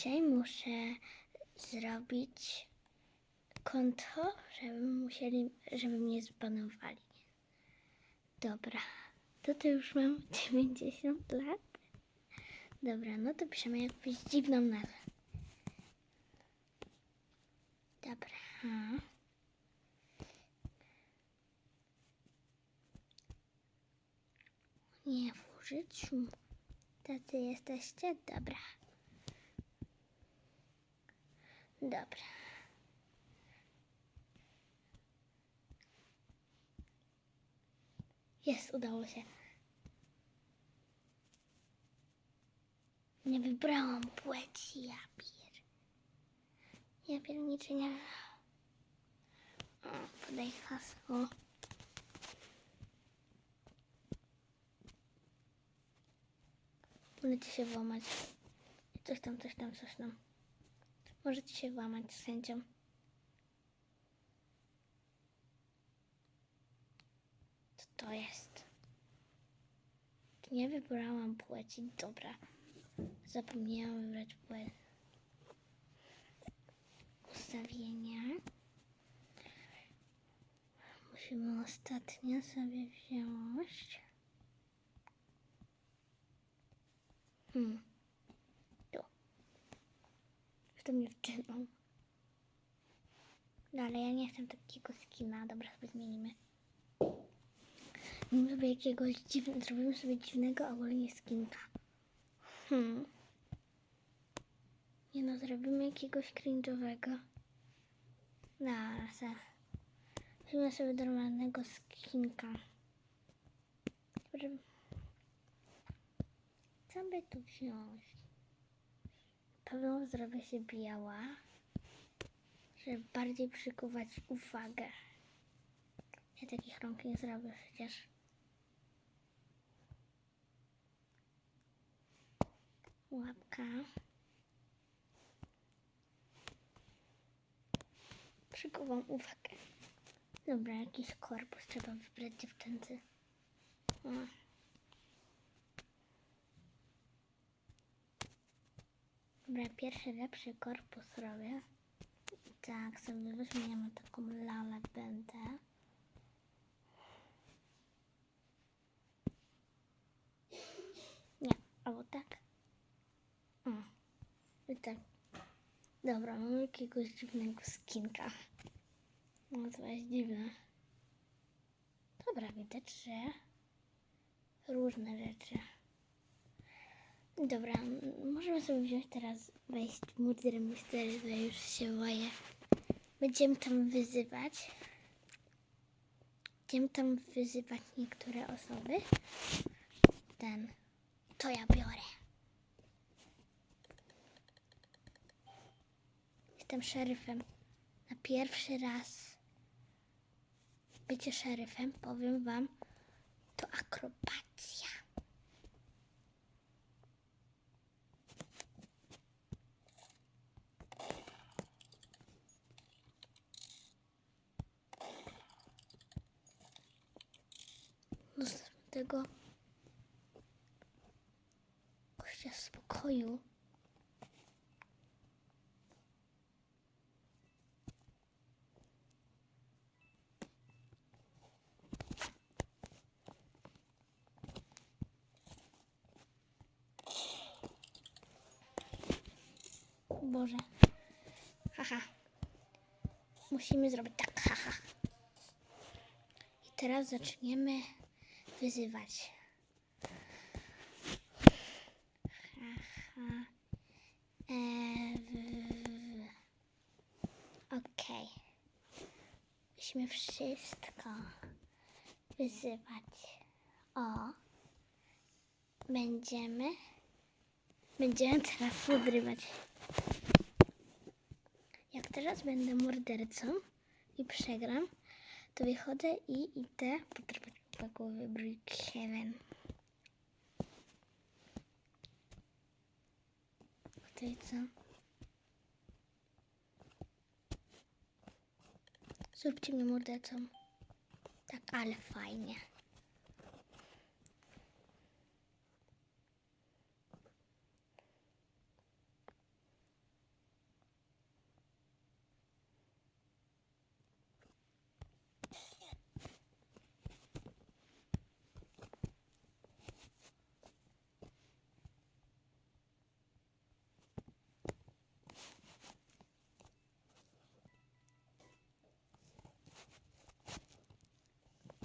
dzisiaj muszę zrobić konto, żeby musieli, żeby mnie zbanowali. Dobra, to to już mam 90 lat. Dobra, no to piszemy jakąś dziwną nazwę. Dobra. Nie w użyciu. Tacy jesteście? Dobra. Dobra. Jest, udało się. Nie wybrałam płci, ja pier. Ja pierniczenia. O, podaj hasło. Możecie się włamać. Coś tam, coś tam, coś tam. Możecie się włamać z chęcią. Co to jest? Nie wybrałam płci. Dobra. Zapomniałam wybrać płeć. Ustawienia. Musimy ostatnio sobie wziąć. Hmm. Tu. Jestem dziewczyną. No ale ja nie chcę takiego skina. Dobra, sobie zmienimy. Zrobimy sobie jakiegoś dziwnego, zrobimy sobie dziwnego ogólnie skinka. Hmm. Nie no, zrobimy jakiegoś cringe'owego. No, se. Zrobimy sobie normalnego skinka. Co by tu wziąć? Pewno zrobię się biała, żeby bardziej przykuwać uwagę. Ja takich rąk nie zrobię przecież. Łapka. Przykuwam uwagę. Dobra, jakiś korpus trzeba wybrać dziewczęcy. O. Dobra, pierwszy lepszy korpus robię. Tak, sobie weźmiemy taką lalę będę. Nie, albo tak. O, i tak. Dobra, mam jakiegoś dziwnego skinka. No to jest dziwne. Dobra, widać, że różne rzeczy. Dobra, możemy sobie wziąć teraz, wejść w murder mystery, już się boję. Będziemy tam wyzywać. Będziemy tam wyzywać niektóre osoby. Ten, to ja biorę. Jestem szeryfem. Na pierwszy raz bycie szeryfem, powiem wam, to akrobacja. Tego gościa w spokoju. Boże. Haha. Musimy zrobić tak, haha. I teraz zaczniemy wyzywać. E, Okej. Musimy wszystko wyzywać. O. Będziemy. Będziemy teraz podrywać. Jak teraz będę mordercą i przegram, to wychodzę i idę po głowie Brookhaven. Tutaj co? Zróbcie mnie mordercą. Tak, ale fajnie.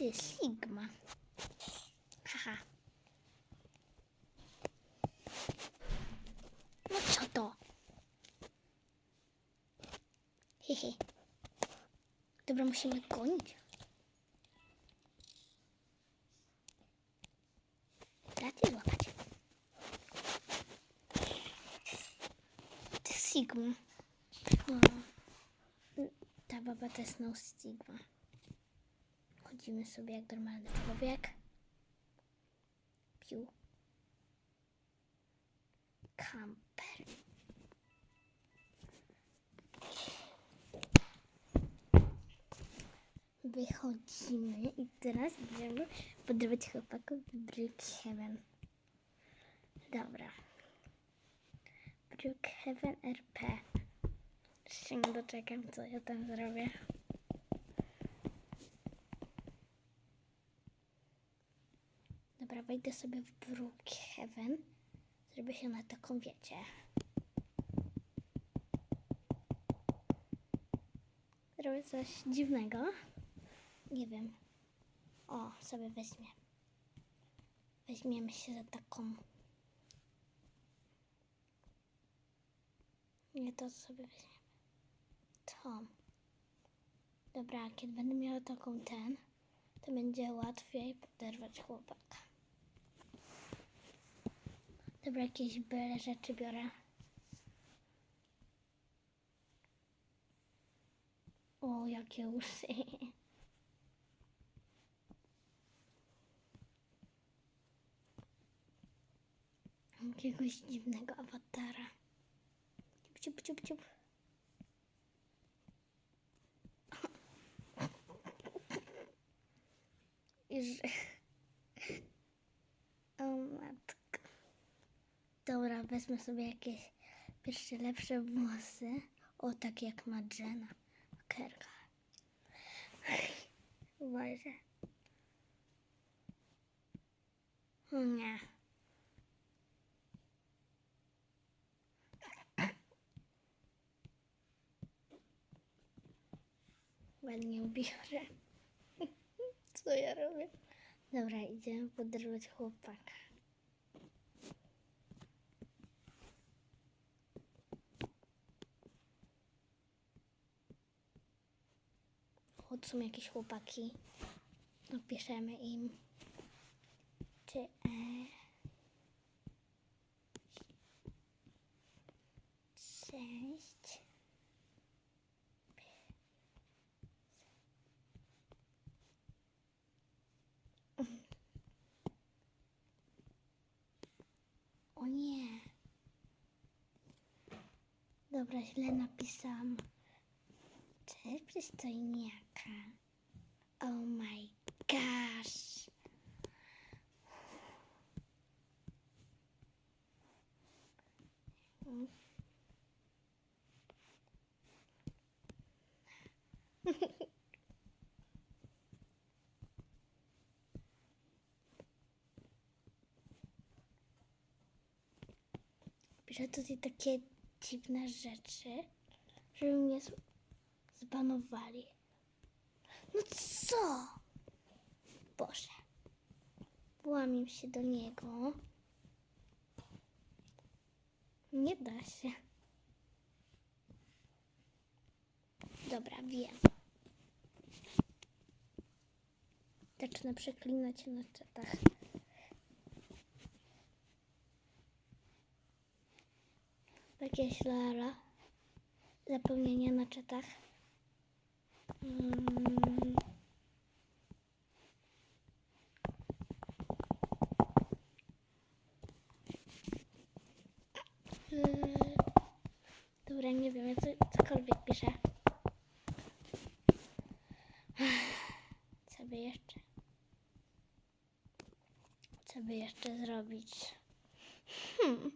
Ty, Sigma. Haha. No co to? Hehe. Dobra, musimy gonić. Dajcie złapać. Ty Sigma. No. Ta baba to jest no Sigma. Chodzimy sobie jak normalny człowiek. Piu. Kamper. Wychodzimy i teraz będziemy podrywać chłopaków Brookhaven. Dobra. Brookhaven RP. Się nie doczekam, co ja tam zrobię. Dobra, wejdę sobie w Brookhaven. Zrobię się na taką, wiecie. Zrobię coś dziwnego. Nie wiem. O, sobie weźmie. Weźmiemy się za taką. Nie to sobie weźmiemy. To. Dobra, kiedy będę miała taką ten, to będzie łatwiej poderwać chłopaka. Dobra, jakieś byle rzeczy biorę. O, jakie usy. Mam jakiegoś dziwnego awatara. Ciup, ciup, ciup, ciup. I że... O matko. Dobra, wezmę sobie jakieś pierwsze lepsze włosy. O, tak jak ma Jenna. Kerka. Uważaj. Nie. Ładnie ubiorę. Co ja robię? Dobra, idziemy podrywać chłopaka. Tu są jakieś chłopaki. Napiszemy im. Czy e... Cześć. O nie. Dobra, źle napisałam. Cześć, przystojniaka. Oh my gosh. Piszę tutaj takie dziwne rzeczy, żeby mnie zbanowali. No co? Boże. Włamię się do niego. Nie da się. Dobra, wiem. Zacznę przeklinać na czatach. Jakieś lala. Zapomnienia na czatach. Mm. Dobra, nie wiem, ja co, cokolwiek piszę. Co by jeszcze? Co by jeszcze zrobić? Hmm.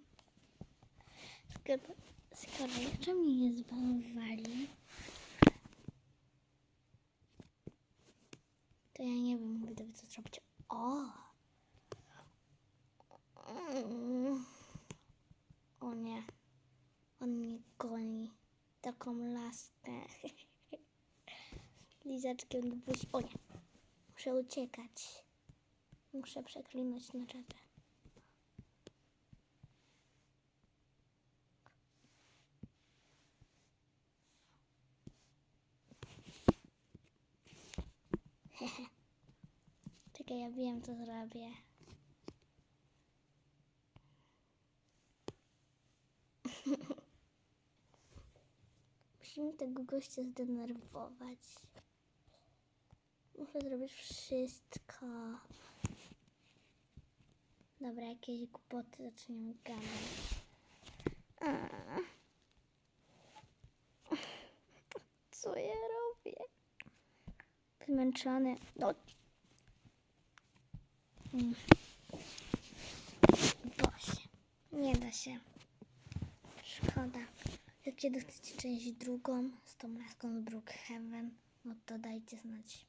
Skoro, skoro jeszcze mnie nie zbanowali, ja nie wiem, gdyby co zrobić. O! Mm. O nie. On mnie goni. Taką laskę. Lizaczkiem do. O nie. Muszę uciekać. Muszę przeklinać na czatę. Hehe. Czekaj, ja wiem, co zrobię. Musimy tego gościa zdenerwować. Muszę zrobić wszystko. Dobra, jakieś głupoty zaczniemy gadać. Co ja robię? Zmęczony. No. Bosie. Nie da się. Szkoda. Jak kiedy chcecie część drugą z tą laską z Brookhaven, no to dajcie znać.